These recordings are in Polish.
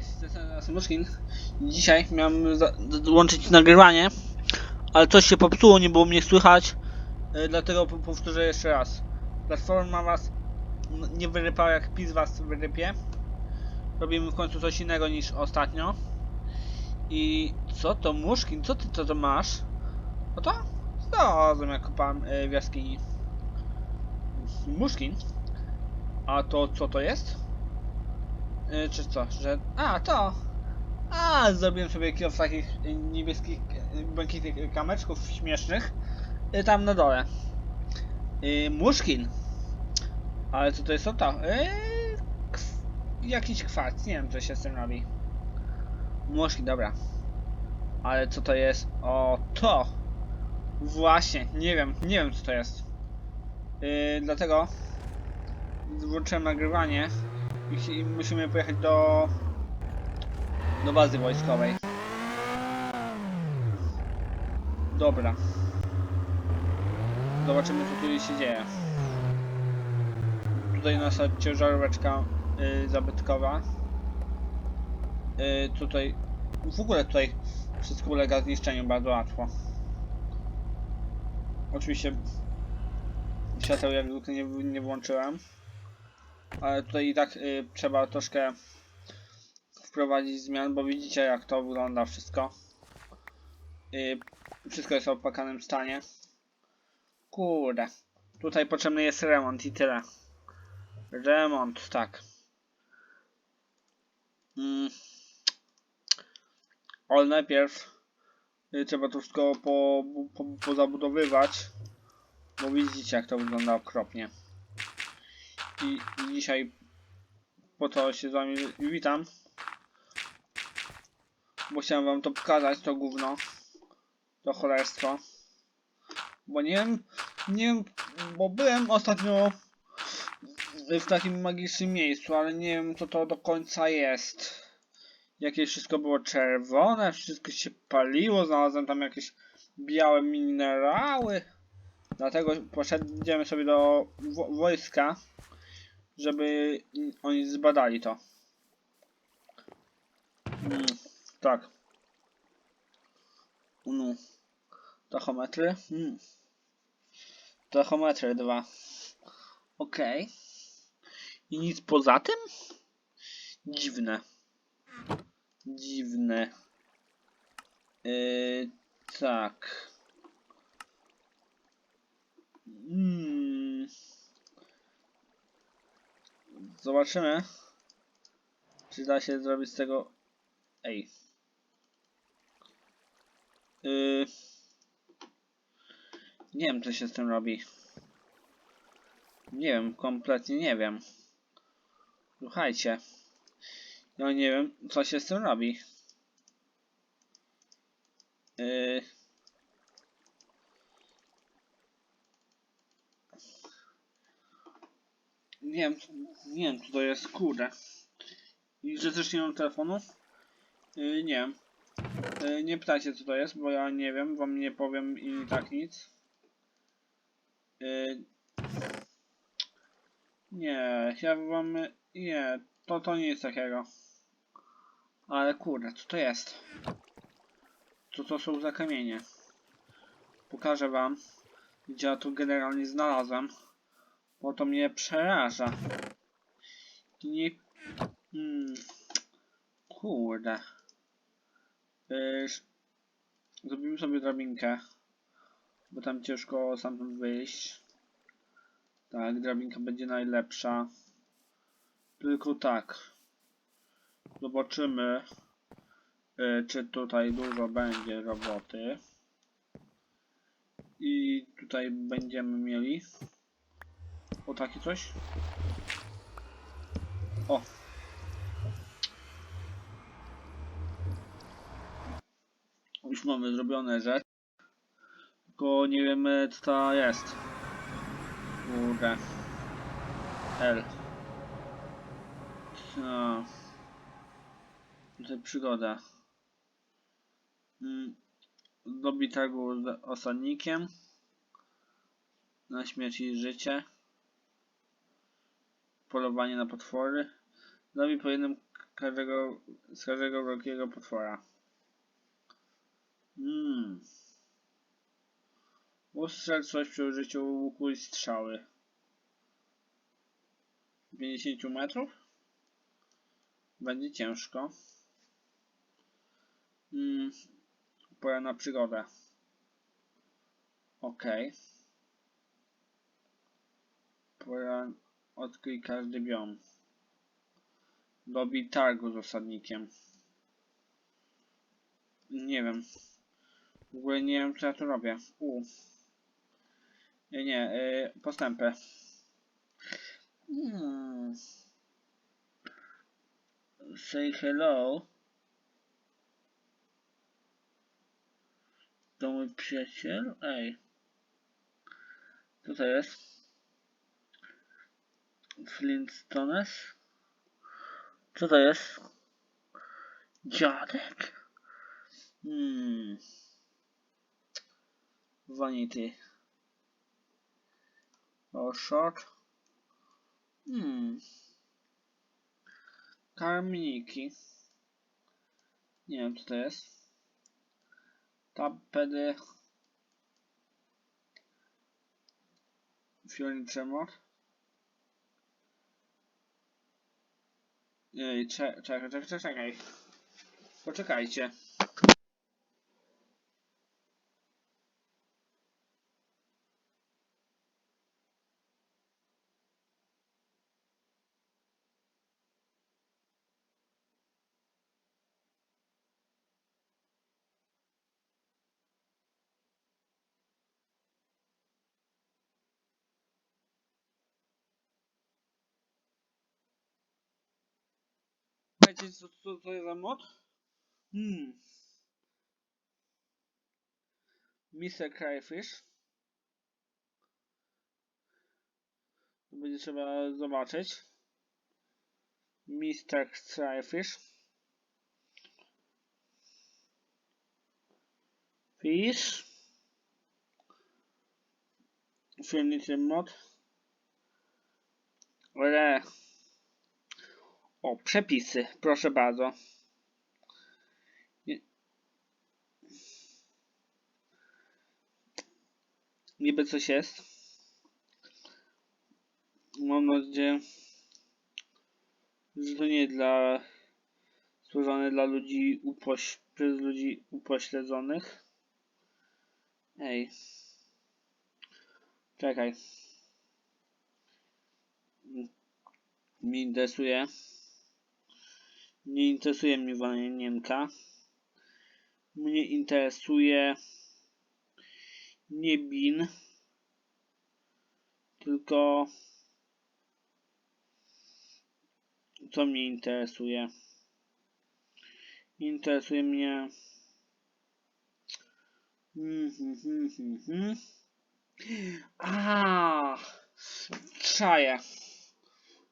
Cześć, jestem Samuszkin. Dzisiaj miałem łączyć nagrywanie, ale coś się popsuło, nie było mnie słychać, e, dlatego po- powtórzę jeszcze raz. Platforma was nie wyrypała jak PiS was wyrypie. Robimy w końcu coś innego niż ostatnio. I co to Muszkin? Co ty co to masz? No to? Znalazłem jak kopałem e, w jaskini. Muszkin? A to co to jest? Y, czy co, że... A, to! A, zrobiłem sobie kilka takich y, niebieskich, y, błękitnych kameczków śmiesznych. Tam na dole. Y, Muszkin. Ale co to jest o to? Kw jakiś kwarc, nie wiem co się z tym robi. Muszkin, dobra. Ale co to jest? O, to! Właśnie, nie wiem, nie wiem co to jest. Dlatego włączyłem nagrywanie i musimy pojechać do do bazy wojskowej. Dobra. Zobaczymy co tutaj się dzieje. Tutaj nasza ciężaróweczka y, zabytkowa. Y, tutaj w ogóle tutaj wszystko ulega zniszczeniu bardzo łatwo. Oczywiście świateł jak zwykle nie, nie włączyłem. Ale tutaj i tak y, trzeba troszkę wprowadzić zmian, bo widzicie jak to wygląda wszystko. Y, wszystko jest w opłakanym stanie. Kurde. Tutaj potrzebny jest remont i tyle. Remont, tak. Mm. Ale najpierw y, trzeba to wszystko po, po, pozabudowywać. Bo widzicie jak to wygląda okropnie. I dzisiaj po to się z wami witam. Bo chciałem wam to pokazać, to gówno. To cholerstwo. Bo nie wiem, nie wiem, bo byłem ostatnio w takim magicznym miejscu, ale nie wiem co to do końca jest. Jakieś wszystko było czerwone, wszystko się paliło, znalazłem tam jakieś białe minerały. Dlatego poszedłem sobie do wo wojska, żeby oni zbadali to. Mm, tak. No. Tachometry. Mm. Tachometry dwa. Okej. I nic poza tym? Dziwne. Dziwne. Yy, tak. Mm. Zobaczymy. Czy da się zrobić z tego. Ej. Yy. Nie wiem, co się z tym robi. Nie wiem, kompletnie nie wiem. Słuchajcie. Ja nie wiem, co się z tym robi. Yy. Nie wiem, nie wiem, co to jest, kurde. I że też nie mam telefonu? Yy, nie wiem. Yy, nie pytajcie, co to jest, bo ja nie wiem, wam nie powiem i tak nic. Yy, nie, ja wam... Nie, to, to nie jest takiego. Ale kurde, co to jest? Co to są za kamienie? Pokażę wam, gdzie ja tu generalnie znalazłem. Bo to mnie przeraża. Nie... Hmm. Kurde. Wiesz, zrobimy sobie drabinkę. Bo tam ciężko stamtąd wyjść. Tak, drabinka będzie najlepsza. Tylko tak. Zobaczymy, y, czy tutaj dużo będzie roboty. I tutaj będziemy mieli o takie coś. O. Już mamy zrobione rzeczy. Tylko nie wiemy co to jest. Kurde. L. No. Tutaj przygoda. Mm. Dobi z osadnikiem. Na śmierć i życie. Polowanie na potwory. Dobi po jednym każdego, z każdego wrogiego potwora. Mmm. Ustrzel coś przy użyciu łuku i strzały. 50 metrów? Będzie ciężko. Mm. Pora na przygodę. Okej. Pora odkryj każdy biom. Dobij targu z osadnikiem. Nie wiem. W ogóle nie wiem co ja tu robię. U. Nie, nie, y, postępy. Hmm. Say hello. To mój przyjaciel? Ej. Co to jest? Flintstones? Co to jest? Dziadek? Hmm. Vanity. O, short. Hmm. Karmniki. Nie wiem co to jest. Tapedy. Fiolniczy mod. Ej, czekaj, czekaj, czekaj, czekaj. Poczekajcie. Wiecie co, co to jest za mod? Hmm. Mr. To będzie trzeba zobaczyć. Mr. Cryfish. Fish. Furniture mod. Ale... O, przepisy, proszę bardzo. Niby coś jest. Mam nadzieję, że to nie dla stworzone dla ludzi upoś, przez ludzi upośledzonych. Ej. Czekaj. Mnie interesuje. Nie interesuje mnie wanienka. Mnie interesuje nie bin, tylko co mnie interesuje. Interesuje mnie mhm, mhm. A, czaję.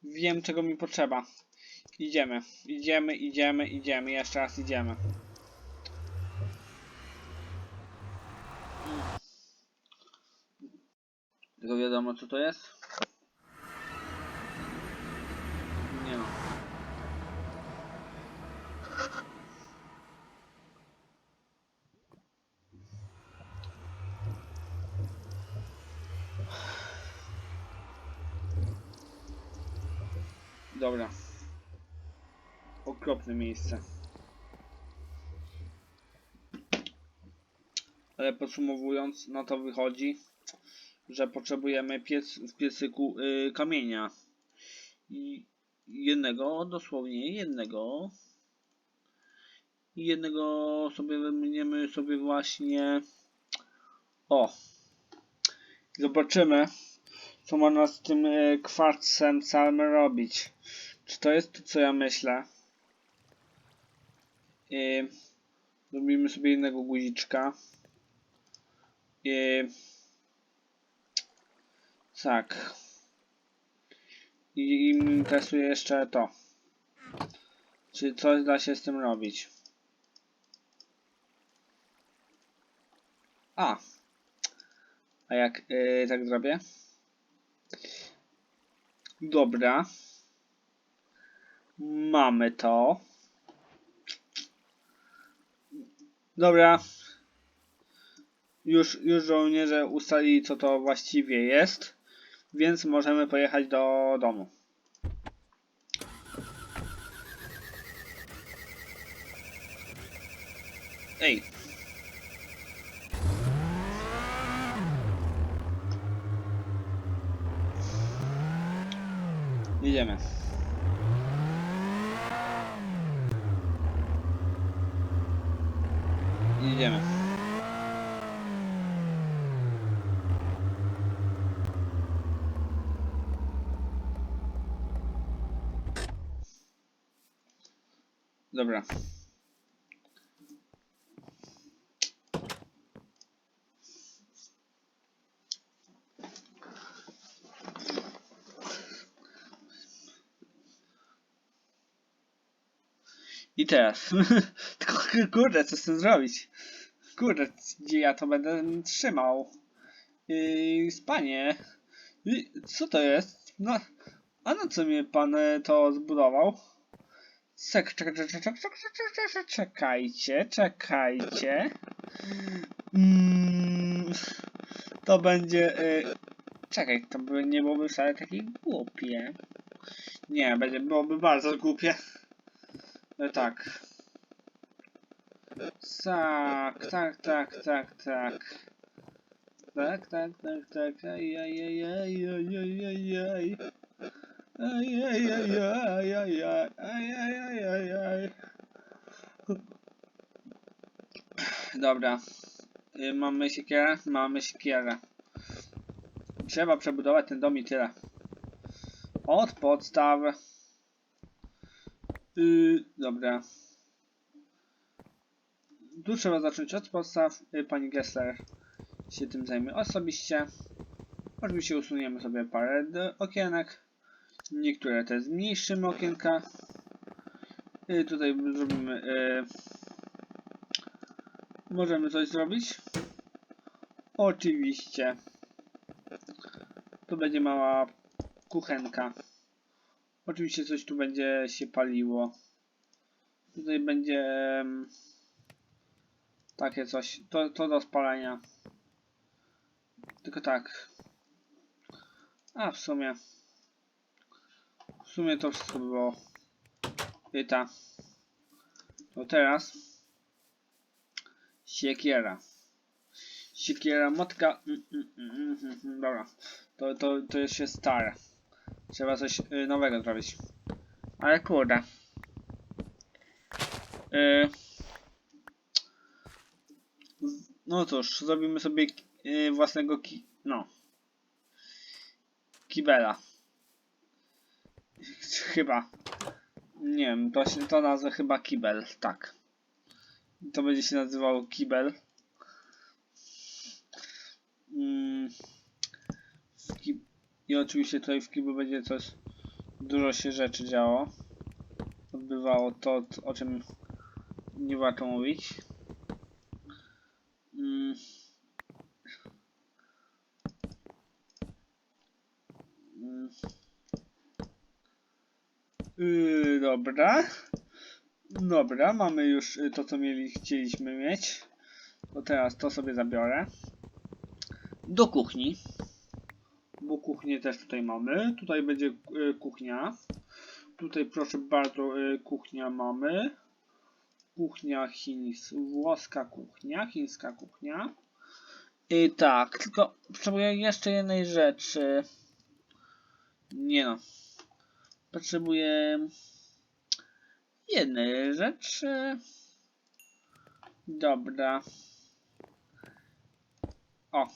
Wiem czego mi potrzeba. Idziemy, idziemy, idziemy, idziemy, jeszcze raz idziemy. Tylko wiadomo co to jest? Nie ma. Dobra. Okropne miejsce. Ale podsumowując, no to wychodzi, że potrzebujemy piec, w piecyku y, kamienia. I jednego, dosłownie jednego. I jednego sobie wymienimy sobie właśnie. O! Zobaczymy, co można z tym y, kwarcem całym robić. Czy to jest to, co ja myślę? I zrobimy sobie jednego guziczka. Tak. I, I interesuje jeszcze to. Czy coś da się z tym robić? A. A jak yy, tak zrobię? Dobra. Mamy to. Dobra. Już, już żołnierze ustalili, co to właściwie jest, więc możemy pojechać do domu. Ej. Jedziemy. Jedziemy. Dobra. I teraz. Tylko kurde, co z tym zrobić? Kurde, gdzie ja to będę trzymał? Yy, spanie. Yy, co to jest? No, a na co mnie pan e, to zbudował? Czek, czek, czek, czek, czek, czek, czek, czek, czekajcie, czekajcie. Mm, to będzie... Y, czekaj, to by nie byłoby wcale takie głupie. Nie, będzie, byłoby bardzo głupie. No tak. Tak, tak, tak, tak, tak. Tak, tak, tak, tak. Ajajajajajajajaj. Ajajajajajajaj. Ajajajajaj. Dobra. Mamy siekierę? Mamy siekierę. Trzeba przebudować ten dom i tyle. Od podstaw. Yy, dobra. Tu trzeba zacząć od podstaw. Y, Pani Gessler się tym zajmie osobiście. Oczywiście usuniemy sobie parę okienek. Niektóre te zmniejszymy okienka. Y, tutaj zrobimy. Y, możemy coś zrobić? Oczywiście. Tu będzie mała kuchenka. Oczywiście coś tu będzie się paliło. Tutaj będzie takie coś. To, to do spalania. Tylko tak. A w sumie. W sumie to wszystko było. Pyta. To teraz. Siekiera. Siekiera, motka. Mm, mm, mm, dobra. To, to, to już jest stare. Trzeba coś y, nowego zrobić. Ale kurde. Y, z- no cóż, zrobimy sobie y, własnego ki... No. Kibela. Chyba. Nie wiem, to, się, to nazwę chyba kibel, tak. To będzie się nazywało kibel. Mm. I oczywiście tutaj w kiblu będzie coś, dużo się rzeczy działo. Odbywało to, o czym nie warto mówić. Yy, dobra. Dobra, mamy już y, to, co mieli, chcieliśmy mieć. To teraz to sobie zabiorę. Do kuchni. Bo kuchnię też tutaj mamy. Tutaj będzie y, kuchnia. Tutaj proszę bardzo y, kuchnia mamy. Kuchnia chińska, włoska kuchnia, chińska kuchnia. I tak, tylko potrzebuję jeszcze jednej rzeczy. Nie no. Potrzebuję jednej rzeczy. Dobra. O.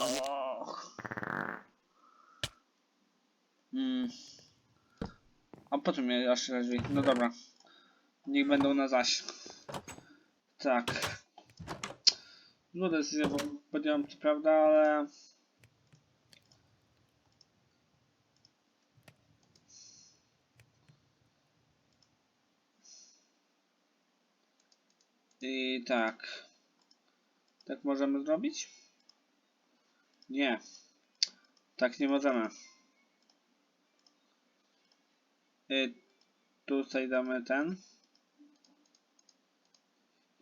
Och. Mm. A po co mnie aż? No dobra. Niech będą na zaś. Tak. No decyzję bo podjąłem co prawda, ale... I tak. Tak możemy zrobić? Nie. Tak nie możemy. Y, tutaj damy ten.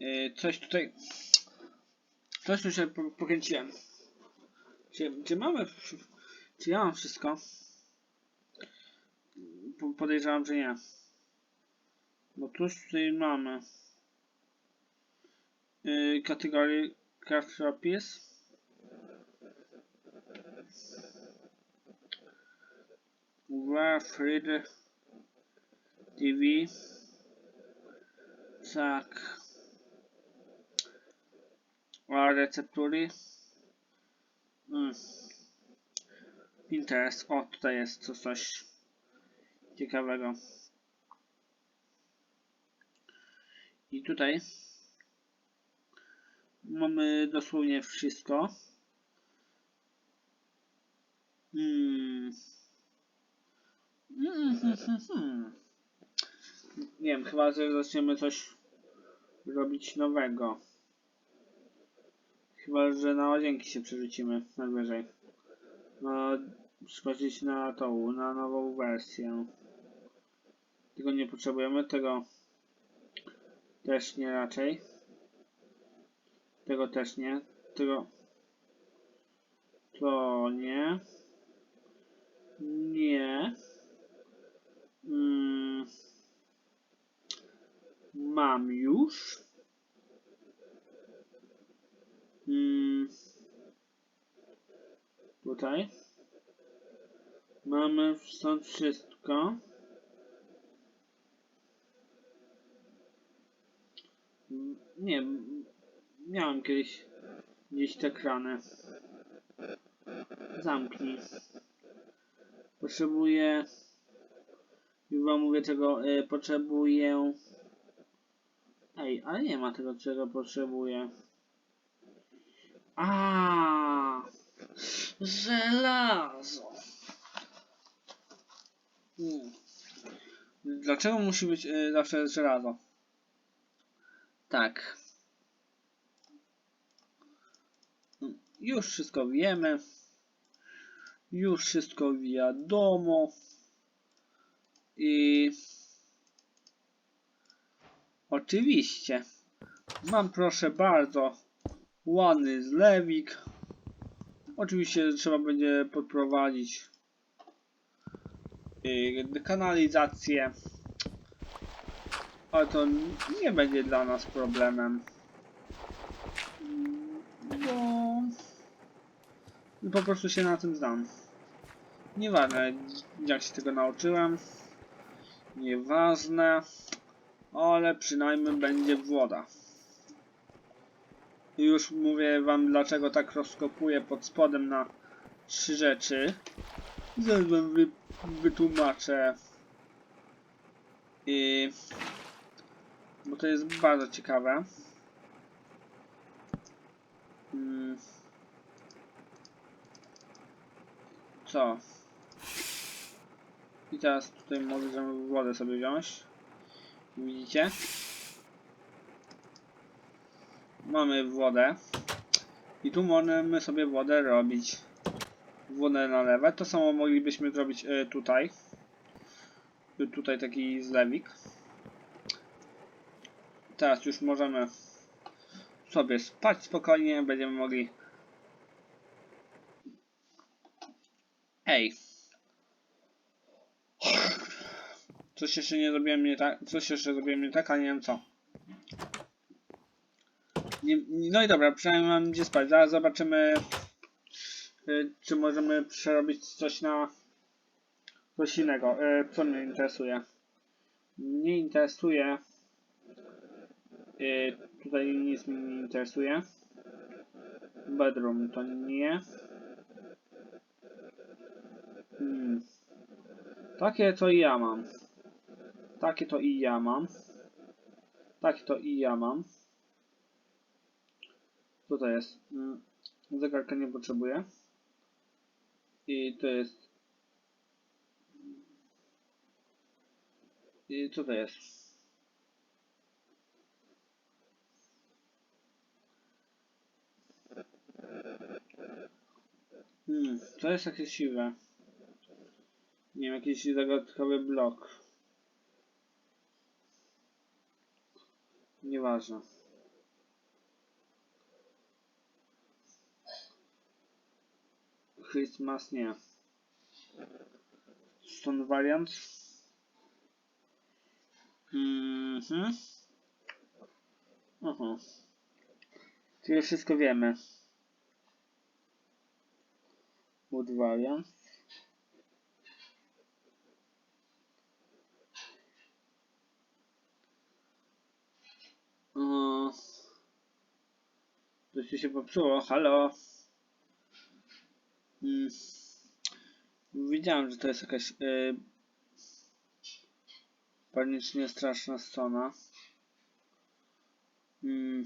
Y, coś tutaj. Coś tu się po- pokręciłem. Czy, czy mamy. Czy ja mam wszystko? Po- Podejrzewam, że nie. Bo tu tutaj mamy. Yy, kategorii craft copies. Where Fred TV. Tak. A receptury. Mm. Pinterest. O, tutaj jest co- coś ciekawego. I tutaj mamy dosłownie wszystko. Hmm. Hmm, hmm, hmm, hmm. Nie wiem, chyba że zaczniemy coś robić nowego. Chyba, że na łazienki się przerzucimy najwyżej. No, spojrzeć na tą, na nową wersję. Tego nie potrzebujemy, tego też nie raczej. Tego też nie. Tego. To nie. Nie. Mm. Mam już. Mm. Tutaj. Mamy stąd wszystko. Nie, miałem kiedyś gdzieś te krany. Zamknij. Potrzebuję. Już wam mówię czego y, potrzebuję. Ej, ale nie ma tego czego potrzebuję. A, żelazo. Nie. Dlaczego musi być y, zawsze żelazo? Tak. Już wszystko wiemy. Już wszystko wiadomo. I oczywiście mam proszę bardzo ładny zlewik. Oczywiście trzeba będzie podprowadzić y, kanalizację. Ale to nie będzie dla nas problemem. Bo po prostu się na tym znam. Nieważne jak się tego nauczyłem. Nieważne. Ale przynajmniej będzie woda. Już mówię wam dlaczego tak rozkopuję pod spodem na trzy rzeczy. Zaraz wam wy, wytłumaczę. I... Bo to jest bardzo ciekawe. Mm. Co? I teraz tutaj możemy wodę sobie wziąć. Widzicie? Mamy wodę. I tu możemy sobie wodę robić. Wodę nalewać. To samo moglibyśmy zrobić y, tutaj. Tu- Tutaj taki zlewik. Teraz już możemy sobie spać spokojnie. Będziemy mogli... Ej. Coś jeszcze nie zrobiłem nie tak, coś jeszcze zrobiłem nie tak, a nie wiem co. Nie, no i dobra, przynajmniej mam gdzie spać. Zaraz zobaczymy, y, czy możemy przerobić coś na coś innego. Y, co mnie interesuje? Mnie interesuje. Y, tutaj nic mnie nie interesuje. Bedroom to nie. Hmm. Takie i ja mam. Takie to i ja mam. Takie to i ja mam. To jest? Mm, Zegarka nie potrzebuję. I to jest... I co to jest? Hmm, to jest jakieś siwe. Nie wiem, jakiś zagadkowy blok. Nieważne. Christmas nie. Stone Variant. Mhm. Aha. Czyli wszystko wiemy. Wood Variant. Yy. Coś tu się popsuło, halo. Mm. Widziałem, że to jest jakaś yy, panicznie straszna strona. Mm.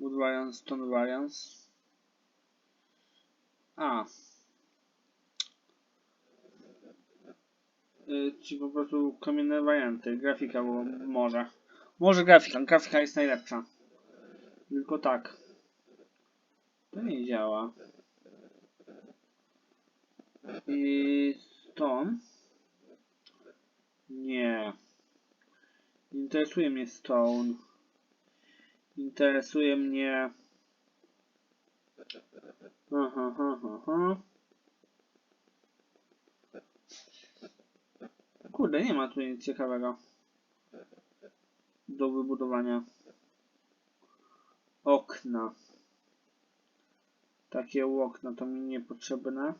Wood Variants, Stone Variants. A. Y, Czy po prostu kamienne warianty. Grafika było może. Może grafika. Grafika jest najlepsza. Tylko tak. To nie działa. I stone. Nie. Interesuje mnie stone. Interesuje mnie. Aha, aha, aha. Kurde, nie ma tu nic ciekawego do wybudowania. Okna. Takie okna to mi niepotrzebne.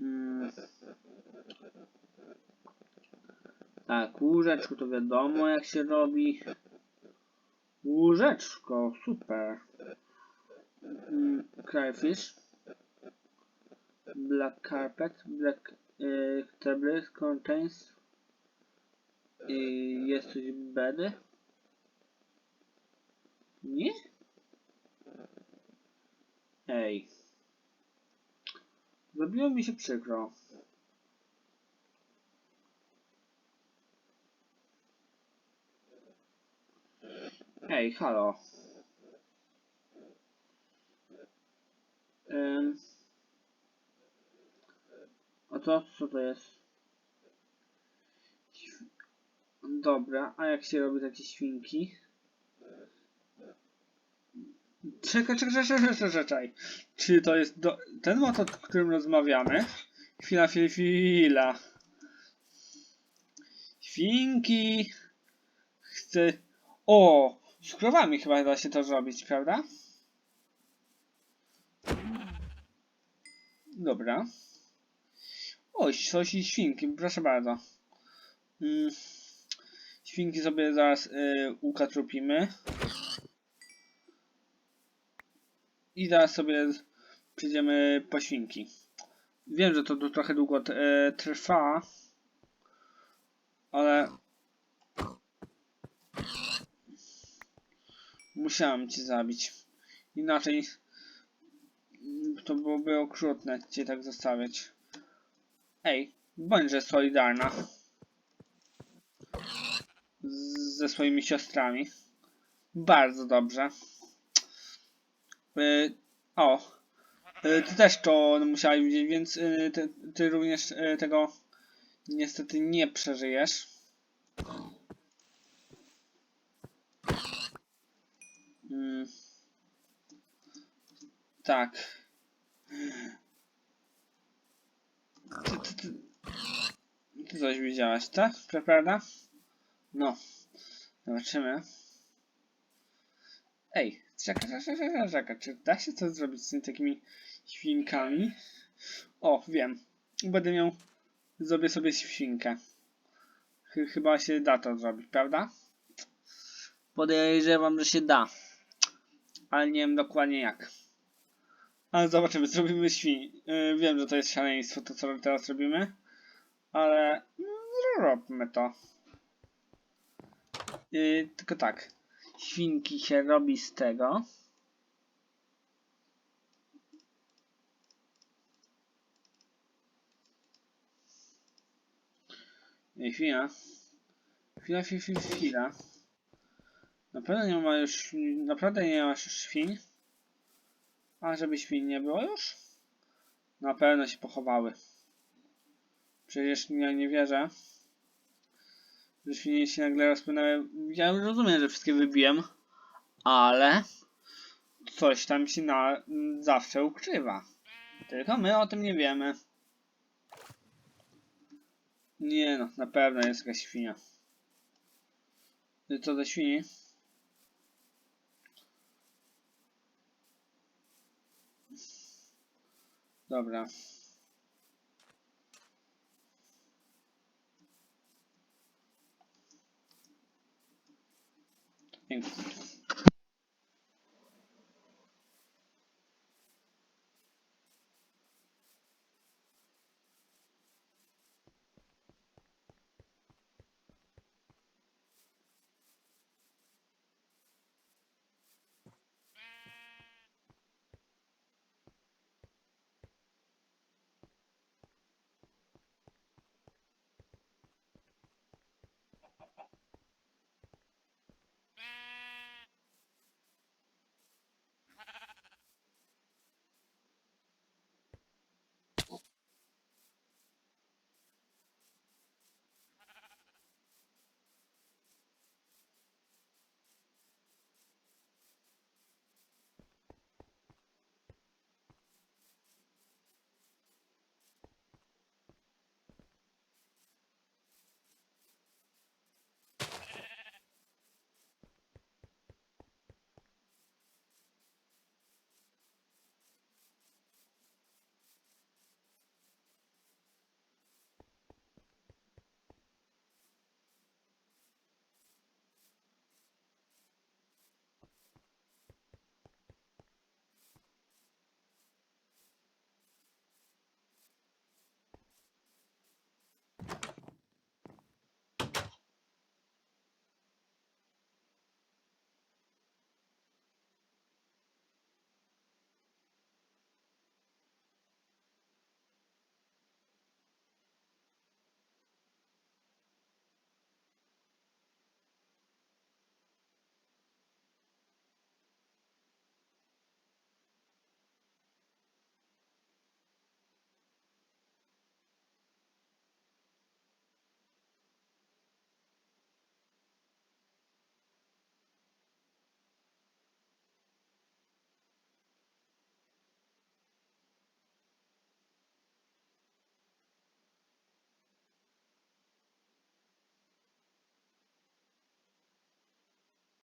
Mm. Tak, łóżeczko to wiadomo jak się robi. Łóżeczko, super. Mm, crayfish. Black carpet. Black y, table contains. I jest coś bedy? Nie? Ej. Zrobiło mi się przykro. Ej, halo. Ym. A to co to jest? Dobra, a jak się robi takie świnki? Czekaj, czekaj, czekaj, czekaj, czekaj. Czy to jest do... ten motor, o którym rozmawiamy? Chwila, chwila, chwila. Świnki. Chcę... O! Z krowami chyba da się to zrobić, prawda? Dobra. O, coś i świnki, proszę bardzo. Mm. Świnki sobie zaraz y, ukatrupimy. I zaraz sobie przyjdziemy po świnki. Wiem, że to tu trochę długo e, trwa, ale musiałem cię zabić. Inaczej to byłoby okrutne cię tak zostawiać. Ej, bądźże solidarna ze swoimi siostrami. Bardzo dobrze. Y, o, y, ty też to musiałeś widzieć, więc y, ty, ty również tego niestety nie przeżyjesz. Mm. Tak. Ty, ty, ty, ty coś widziałaś, tak? Pra- Prawda? No. Zobaczymy. Ej, czekaj, czekaj, czekaj, czy da się coś zrobić z tymi takimi świnkami? O, wiem. Będę miał, zrobię sobie świnkę. Ch chyba się da to zrobić, prawda? Podejrzewam, że się da. Ale nie wiem dokładnie jak. Ale zobaczymy, zrobimy świn. Yy, wiem, że to jest szaleństwo, to co teraz robimy. Ale no, zróbmy to. Yy, tylko tak. Świnki się robi z tego. Ej, chwila. Chwila, chwila, chwila, chwila. Naprawdę nie ma już, naprawdę nie masz już świń? A żeby świn nie było już? Na pewno się pochowały. Przecież ja nie wierzę. Że świnie się nagle rozpłynęły. Ja rozumiem, że wszystkie wybiłem. Ale coś tam się na, zawsze ukrywa. Tylko my o tym nie wiemy. Nie no, na pewno jest jakaś świnia. Co za świni? Dobra. Thanks.